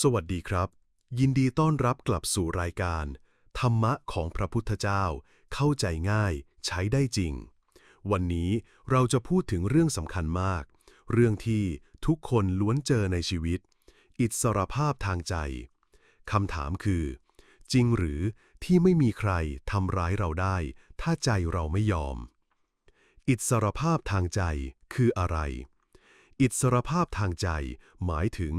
สวัสดีครับ ยินดีต้อนรับกลับสู่รายการ ธรรมะของพระพุทธเจ้า เข้าใจง่าย ใช้ได้จริง วันนี้เราจะพูดถึงเรื่องสำคัญมาก เรื่องที่ทุกคนล้วนเจอในชีวิต อิสรภาพทางใจคำถามคือ จริงหรือที่ไม่มีใครทำร้ายเราได้ ถ้าใจเราไม่ยอม อิสรภาพทางใจคืออะไร อิสรภาพทางใจหมายถึง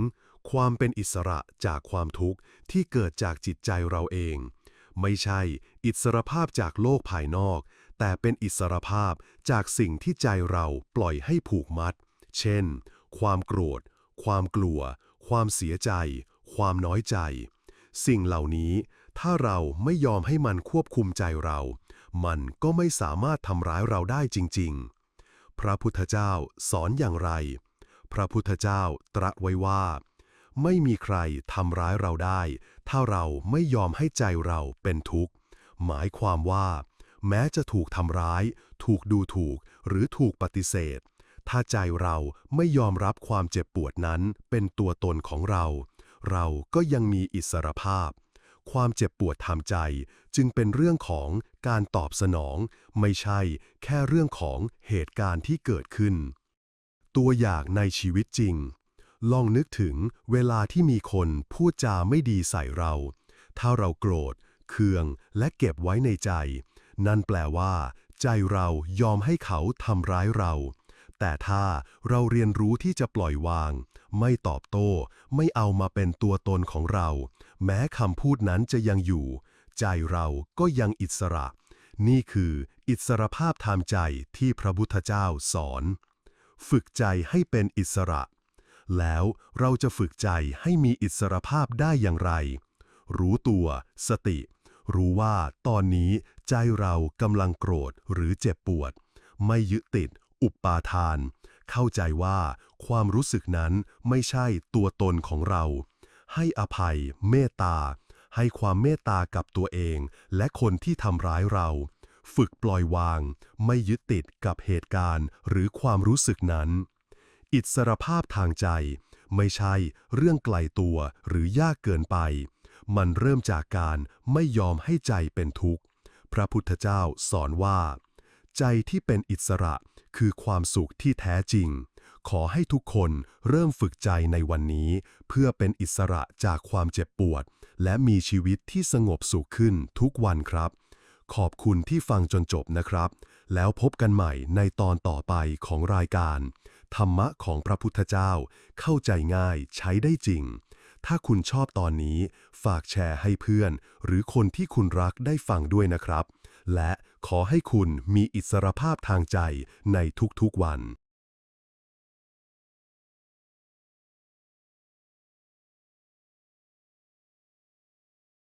ความเป็นอิสระจากความทุกข์ที่เกิดจากจิตใจเราเอง ไม่ใช่อิสรภาพจากโลกภายนอก แต่เป็นอิสรภาพจากสิ่งที่ใจเราปล่อยให้ผูกมัด เช่น ความโกรธ ความกลัว ความเสียใจ ความน้อยใจ สิ่งเหล่านี้ ถ้าเราไม่ยอมให้มันควบคุมใจเรา มันก็ไม่สามารถทำร้ายเราได้จริง ๆ พระพุทธเจ้าสอนอย่างไร พระพุทธเจ้าตรัสไว้ว่า ไม่มีใครทำร้ายเราได้ ถ้าเราไม่ยอมให้ใจเราเป็นทุกข์ หมายความว่า แม้จะถูกทำร้าย ถูกดูถูก หรือถูกปฏิเสธ ถ้าใจเราไม่ยอมรับความเจ็บปวดนั้นเป็นตัวตนของเรา เราก็ยังมีอิสรภาพ ความเจ็บปวดทางใจจึงเป็นเรื่องของการตอบสนอง ไม่ใช่แค่เรื่องของเหตุการณ์ที่เกิดขึ้น ตัวอย่างในชีวิตจริง ลองนึกถึงเวลาที่มีคนพูดจาไม่ดีใส่เรา ถ้าเราโกรธ เคือง และเก็บไว้ในใจ นั่นแปลว่า ใจเรายอมให้เขาทำร้ายเรา แต่ถ้าเราเรียนรู้ที่จะปล่อยวาง ไม่ตอบโต้ ไม่เอามาเป็นตัวตนของเรา แม้คำพูดนั้นจะยังอยู่ ใจเราก็ยังอิสระ นี่คืออิสรภาพทางใจที่พระพุทธเจ้าสอน ฝึกใจให้เป็นอิสระ แล้วเราจะฝึกใจให้มีอิสรภาพได้อย่างไร รู้ตัว สติ รู้ว่าตอนนี้ใจเรากำลังโกรธหรือเจ็บปวด ไม่ยึดติด อุปปาทาน เข้าใจว่าความรู้สึกนั้นไม่ใช่ตัวตนของเรา ให้อภัย เมตตา ให้ความเมตตากับตัวเอง และคนที่ทำร้ายเรา ฝึกปล่อยวาง ไม่ยึดติดกับเหตุการณ์หรือความรู้สึกนั้น อิสรภาพทางใจ ไม่ใช่เรื่องไกลตัวหรือยากเกินไป มันเริ่มจากการไม่ยอมให้ใจเป็นทุกข์ พระพุทธเจ้าสอนว่า ใจที่เป็นอิสระคือความสุขที่แท้จริง ขอให้ทุกคนเริ่มฝึกใจในวันนี้ เพื่อเป็นอิสระจากความเจ็บปวด และมีชีวิตที่สงบสุขขึ้นทุกวันครับ ขอบคุณที่ฟังจนจบนะครับ แล้วพบกันใหม่ในตอนต่อไปของรายการ ธรรมะของพระพุทธเจ้าเข้าใจง่ายใช้ได้จริง ถ้าคุณชอบตอนนี้ฝากแชร์ให้เพื่อน หรือคนที่คุณรักได้ฟังด้วยนะครับ และขอให้คุณมีอิสรภาพทางใจในทุกๆวัน